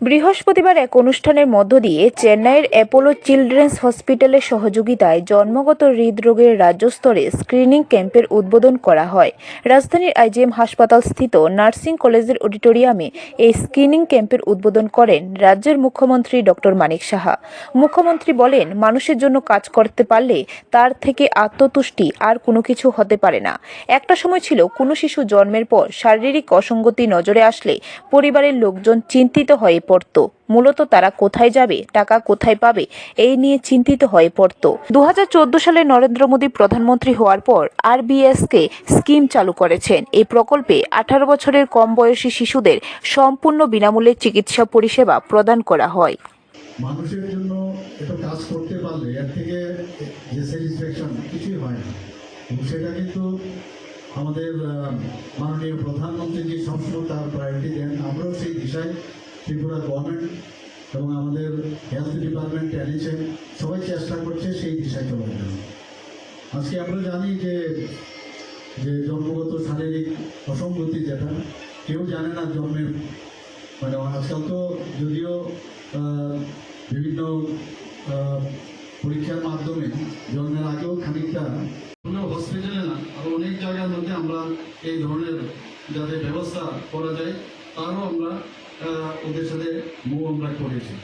বৃহস্পতিবার এক অনুষ্ঠানের মধ্য দিয়ে চেন্নাইয়ের অ্যাপোলো চিলড্রেন্স হসপিটালের সহযোগিতায় জন্মগত হৃদরোগের রাজ্য স্তরে স্ক্রিনিং ক্যাম্পের উদ্বোধন করা হয়। রাজধানীর আইজিএম হাসপাতাল স্থিত নার্সিং কলেজের অডিটোরিয়ামে এই স্ক্রিনিং ক্যাম্পের উদ্বোধন করেন রাজ্যের মুখ্যমন্ত্রী ডক্টর মানিক সাহা। মুখ্যমন্ত্রী বলেন, মানুষের জন্য কাজ করতে পারলে তার থেকে আত্মতুষ্টি আর কোনো কিছু হতে পারে না। একটা সময় ছিল, কোনো শিশু জন্মের পর শারীরিক অসঙ্গতি নজরে আসলে পরিবারের লোকজন চিন্তিত হয়ে পড়তো। মূলত তারা কোথায় যাবে, টাকা কোথায় পাবে, এই নিয়ে চিন্তিত হয়ে পড়তো। দু সালে নরেন্দ্র মোদী প্রধানমন্ত্রী হওয়ার পর আরবিএসকে স্কিম চালু করেছেন। এই প্রকল্পে আঠারো বছরের কম বয়সী শিশুদের সম্পূর্ণ বিনামূল্যে চিকিৎসা পরিষেবা প্রদান করা হয়। মানুষের জন্য একটু কাজ করতে পারলে এর থেকে যে স্যাটিসফ্যাকশন কিছুই হয় না। সেটা কিন্তু আমাদের মাননীয় প্রধানমন্ত্রী যে সবসময় তার প্রায়োরিটি দেন। আমরাও সেই দিশায় ত্রিপুরা গভর্নমেন্ট এবং আমাদের হেলথ ডিপার্টমেন্ট এনএচএম সবাই চেষ্টা করছে সেই দিশায় চলার জন্য। আজকে আমরা জানি যে যে জন্মগত শারীরিক অসঙ্গতি যেটা, কেউ জানে না জন্মের। মানে আজকাল তো যদিও বিভিন্ন পরীক্ষার মাধ্যমে জন্মের আগেও খানিকটা হসপিটালে না আরও অনেক জায়গার মধ্যে আমরা এই ধরনের যাতে ব্যবস্থা করা যায়, তারও আমরা ওদের সাথে মুভ আমরা করেছি।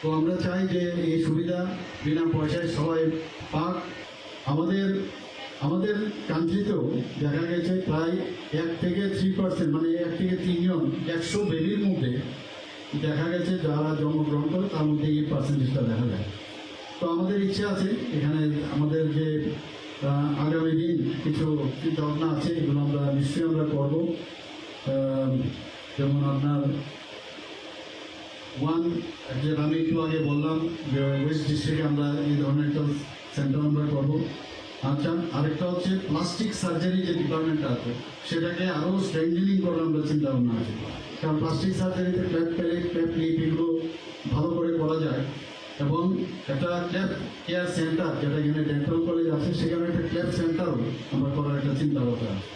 তো আমরা চাই যে এই সুবিধা বিনা পয়সায় সবাই পাক। আমাদের আমাদের কান্ট্রিতেও দেখা গেছে প্রায় এক থেকে থ্রি পার্সেন্ট মানে এক থেকে তিনজন, একশো বেবির মধ্যে দেখা গেছে যারা জন্মগ্রহণ করে, তার মধ্যে এই পার্সেন্টেজটা দেখা যায়। তো আমাদের ইচ্ছে আছে, এখানে আমাদের যে আগামী দিন কিছু চিন্তা ভাবনা আছে, এগুলো আমরা নিশ্চয়ই আমরা করব। যেমন আপনার ওয়ান যে আমি একটু আগে বললাম যে ওয়েস্ট ডিস্ট্রিক্টে আমরা এই ধরনের একটা সেন্টার আমরা করব। আচ্ছা আরেকটা হচ্ছে প্লাস্টিক সার্জারি যে ডিপার্টমেন্টটা আছে, সেটাকে আরও স্ট্রেংথেনিং করার আমরা চিন্তা ভাবনা আছে। কারণ প্লাস্টিক সার্জারিতে প্যাপ প্যালেট প্যাপ লিপ এগুলো ভালো করে করা যায় এবং একটা ক্ল্যাপ কেয়ার সেন্টার যেটা এখানে ডেন্টাল কলেজ আছে, সেখানে একটা ক্ল্যাপ সেন্টারও আমরা করার একটা চিন্তা ভাবনা আছে।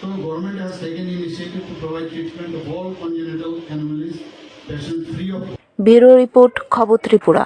So government has taken initiative to provide treatment of all congenital anomalies, patients free of Bureau Report খবর ত্রিপুরা